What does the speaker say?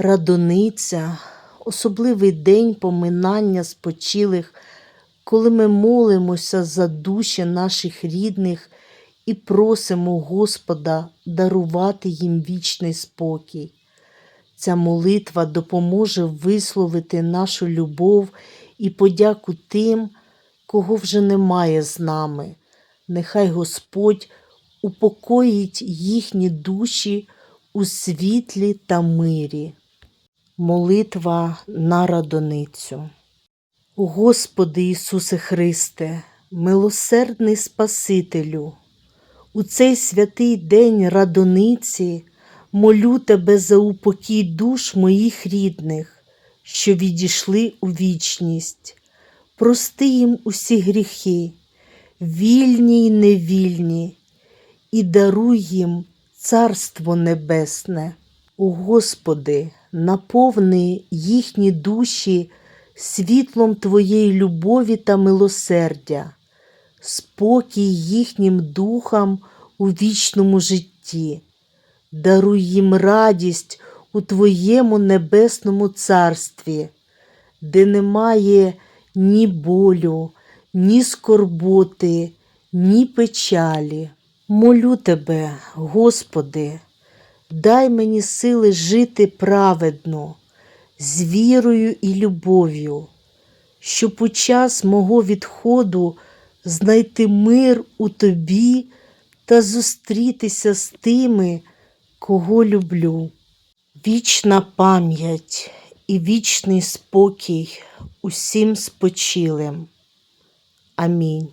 Радониця, особливий день поминання спочилих, коли ми молимося за душі наших рідних і просимо Господа дарувати їм вічний спокій. Ця молитва допоможе висловити нашу любов і подяку тим, кого вже немає з нами. Нехай Господь упокоїть їхні душі у світлі та мирі. Молитва на радоницю. Господи Ісусе Христе, милосердний Спасителю, у цей святий день радониці молю Тебе за упокій душ моїх рідних, що відійшли у вічність. Прости їм усі гріхи, вільні й невільні, і даруй їм Царство Небесне. О Господи, наповни їхні душі світлом Твоєї любові та милосердя, спокій їхнім духам у вічному житті, даруй їм радість у Твоєму небесному царстві, де немає ні болю, ні скорботи, ні печалі. Молю Тебе, Господи, дай мені сили жити праведно, з вірою і любов'ю, щоб у час мого відходу знайти мир у Тобі та зустрітися з тими, кого люблю. Вічна пам'ять і вічний спокій усім спочилим. Амінь.